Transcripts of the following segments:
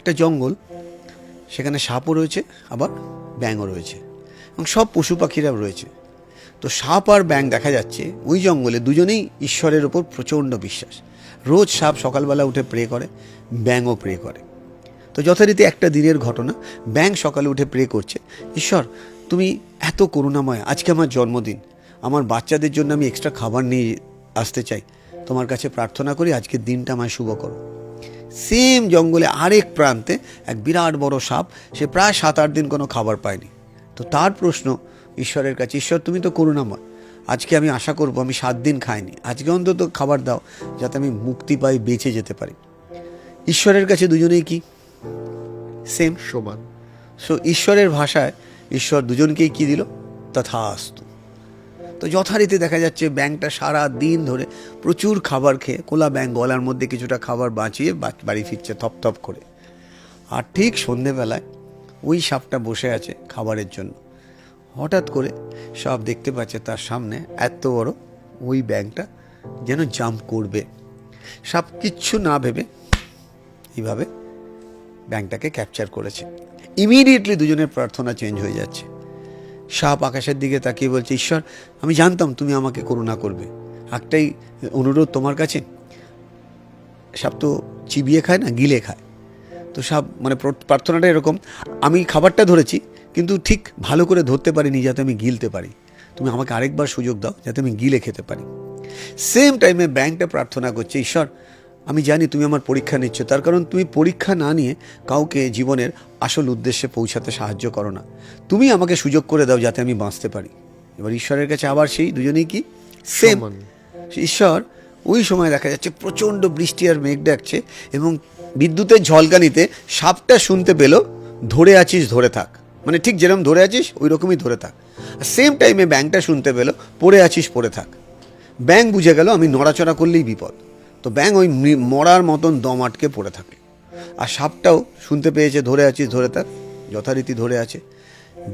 একটা জঙ্গল, সেখানে সাপও রয়েছে, আবার ব্যাঙও রয়েছে এবং সব পশু পাখিরাও রয়েছে। তো সাপ আর ব্যাঙ দেখা যাচ্ছে, ওই জঙ্গলে দুজনেই ঈশ্বরের ওপর প্রচণ্ড বিশ্বাস। রোজ সাপ সকালবেলা উঠে প্রে করে, ব্যাঙও প্রে করে। তো যথারীতি একটা দিনের ঘটনা ব্যাংক সকালে উঠে প্রে করছে, ঈশ্বর, তুমি এত করুণাময়, আজকে আমার জন্মদিন, আমার বাচ্চাদের জন্য আমি এক্সট্রা খাবার নিয়ে আসতে চাই। তোমার কাছে প্রার্থনা করি আজকের দিনটা আমায় শুভ করো। সেম জঙ্গলে আরেক প্রান্তে এক বিরাট বড় সাপ সে প্রায় সাত আট দিন কোনো খাবার পায়নি। তো তার প্রশ্ন ঈশ্বরের কাছে ঈশ্বর তুমি তো করুণাময়। আজকে আমি আশা করব আমি সাত দিন খাইনি। আজকে অন্তত খাবার দাও যাতে আমি মুক্তি পাই বেঁচে যেতে পারি। ঈশ্বরের কাছে দুজনেই কি? সেম সমান। সো ঈশ্বরের ভাষায় ঈশ্বর দুজনকেই কি দিল? তথাস্তু। তো যথারীতি দেখা যাচ্ছে ব্যাংকটা সারা দিন ধরে প্রচুর খাবার খেয়ে কোলা ব্যাং গলার মধ্যে কিছুটা খাবার বাঁচিয়ে বাড়ি ফিরছে থপথপ করে। আর ঠিক সন্ধেবেলায় ওই সাপটা বসে আছে খাবারের জন্য। হঠাৎ করে সাপ দেখতে পাচ্ছে তার সামনে এত বড় ওই ব্যাংকটা যেন জাম্প করবে। সাপ কিচ্ছু না ভেবে এইভাবে ব্যাংকটাকে ক্যাপচার করেছে। ইমিডিয়েটলি দুজনের প্রার্থনা চেঞ্জ হয়ে যাচ্ছে। সাপ আকাশের দিকে তাকিয়ে বলছে, ঈশ্বর, আমি জানতাম তুমি আমাকে করুণা করবে। একটাই অনুরোধ তোমার কাছে। সাপ তো চিবিয়ে খায় না, গিলে খায়। তো সাপ মানে প্রার্থনাটা এরকম, আমি খাবারটা ধরেছি, কিন্তু ঠিক ভালো করে ধরতে পারিনি যাতে আমি গিলতে পারি। তুমি আমাকে আরেকবার সুযোগ দাও যাতে আমি গিলে খেতে পারি। সেম টাইমে ব্যাংকটা প্রার্থনা করছে, ঈশ্বর আমি জানি তুমি আমার পরীক্ষা নিচ্ছ। তার কারণ তুমি পরীক্ষা না নিয়ে কাউকে জীবনের আসল উদ্দেশ্যে পৌঁছাতে সাহায্য করো না। তুমি আমাকে সুযোগ করে দাও যাতে আমি বাঁচতে পারি। এবার ঈশ্বরের কাছে আবার সেই দুজনেই কি? সেম ঈশ্বর ওই সময় দেখা যাচ্ছে প্রচণ্ড বৃষ্টি আর মেঘ ডাকছে এবং বিদ্যুতের ঝলকানিতে সাপটা শুনতে পেল ধরে আছিস ধরে থাক। মানে ঠিক যেরকম ধরে আছিস ওই রকমই ধরে থাক। আর সেম টাইমে ব্যাংকটা শুনতে পেল পড়ে আছিস পড়ে থাক। ব্যাং বুঝে গেল আমি নড়াচড়া করলেই বিপদ। তো ব্যাং ওই মরার মতন দম আটকে পড়ে থাকে। আর সাপটাও শুনতে পেয়েছে, ধরে আছিস, ধরে থাক, যথারীতি ধরে আছে।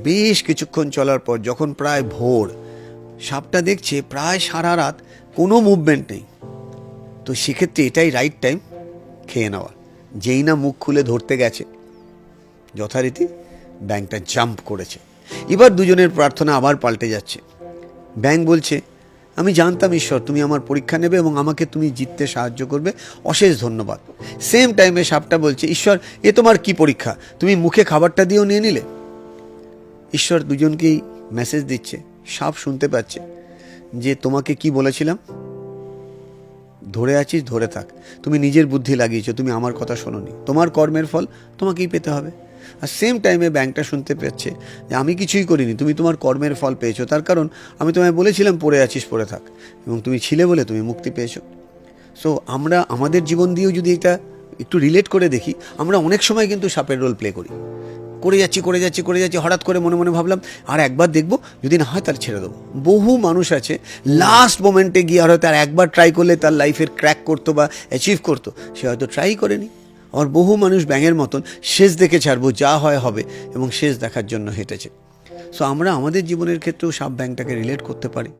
বেশ কিছুক্ষণ চলার পর যখন প্রায় ভোর, সাপটা দেখছে প্রায় সারা রাত কোনো মুভমেন্ট নেই। তো সেক্ষেত্রে এটাই রাইট টাইম খেয়ে নেওয়া। যেই না মুখ খুলে ধরতে গেছে, যথারীতি ব্যাংকটা জাম্প করেছে। এবার দুজনের প্রার্থনা আবার পাল্টে যাচ্ছে। ব্যাংক বলছে আমি জানতাম, ঈশ্বর, তুমি আমার পরীক্ষা নেবে এবং আমাকে তুমি জিততে সাহায্য করবে। অশেষ ধন্যবাদ। সেম টাইমে সাপটা বলছে, ঈশ্বর, এ তোমার কি পরীক্ষা? তুমি মুখে খাবারটা দিয়েও নিয়ে নিলে? ঈশ্বর দুজনকেই মেসেজ দিচ্ছে, সাপ শুনতে পাচ্ছে, যে তোমাকে কি বলেছিলাম? ধরে আছিস, ধরে থাক। তুমি নিজের বুদ্ধি লাগিয়েছো, তুমি আমার কথা শোনোনি। তোমার কর্মের ফল তোমাকেই পেতে হবে। আর সেম টাইমে ব্যাংকটা শুনতে পাচ্ছে যে আমি কিছুই করিনি, তুমি তোমার কর্মের ফল পেয়েছ, তার কারণ আমি তোমায় বলেছিলাম পড়ে আছিস, পড়ে থাক। এবং তুমি ছিলে বলে তুমি মুক্তি পেয়েছ। সো আমরা, আমাদের জীবন দিয়েও যদি এটা একটু রিলেট করে দেখি, আমরা অনেক সময় কিন্তু সাপের রোল প্লে করি। করে যাচ্ছি করে যাচ্ছি করে যাচ্ছি, হঠাৎ করে মনে মনে ভাবলাম, আর একবার দেখব, যদি না হয় তাহলে ছেড়ে দেবো। বহু মানুষ আছে লাস্ট মোমেন্টে গিয়ে আর হয়তো আর একবার ট্রাই করলে তার লাইফের ক্র্যাক করতো বা অ্যাচিভ করতো, সে হয়তো ট্রাই করেনি। আর বহু মানুষ ব্যাঙের মতন শেষ দেখে ছাড়বো, যা হয় হবে, এবং শেষ দেখার জন্য হেঁটেছে। সো আমরা আমাদের জীবনের ক্ষেত্রেও সাপ ব্যাঙটাকে রিলেট করতে পারি।